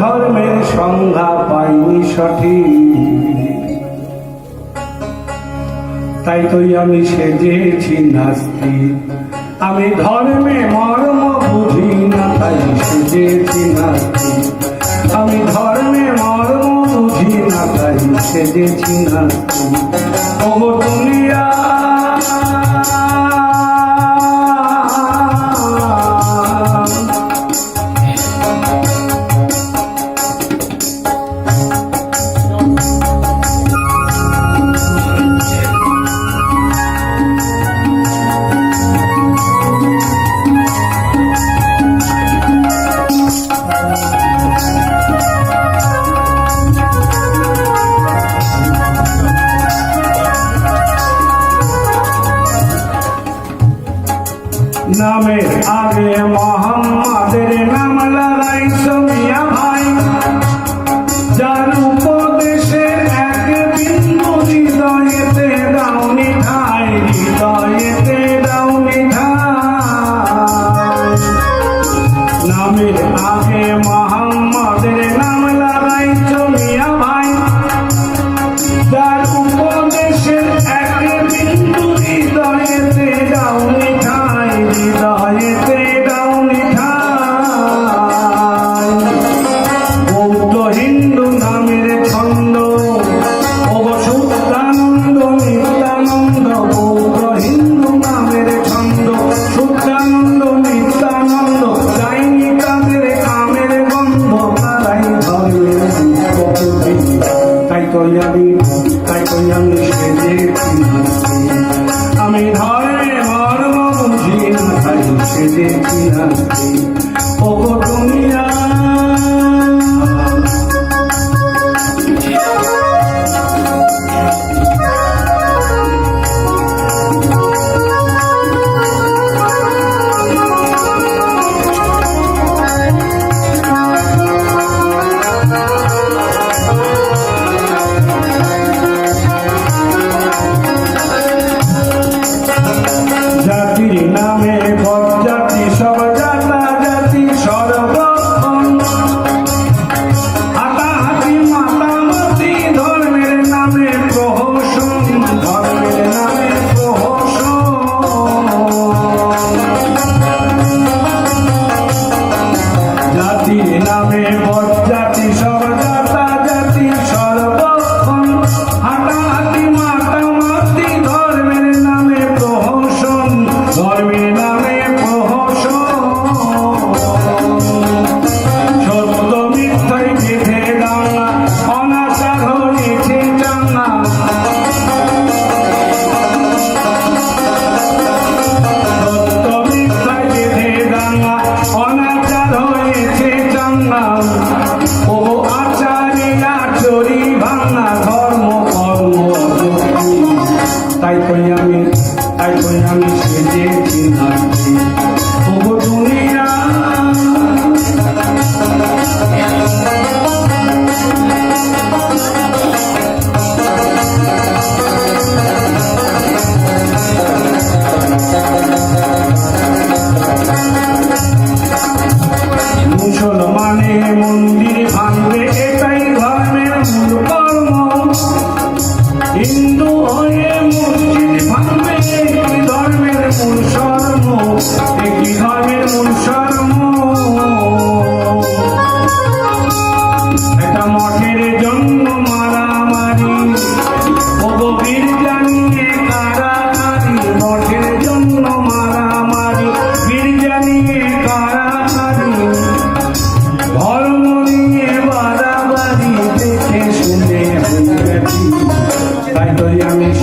ধর্মের সংজ্ঞা পাইনি সঠিক। তাই তোই আমি সেজেছি নাস্তি আমি ধর্মে মর্ম তাই সেজেছি নাকি আমি ধর্মে মর্ম বুঝি না তাই সেজেছি নাস্তি নামের আগে মোহাম্মদের নাম লড়াই সমিয়া ভাই। যার উপদেশে এক বিন্দু হৃদয়েতে দাউনি ঠাই হৃদয়েতে দাউনি ঠাই নামের আগে সেজেছি নাচি। more হিন্দু হয়ে মসজিদ ভাঙবে কি ধর্মের মূল শর্ম কি ধর্মের মূল শর্ম। এটা মঠের জন্য Miami.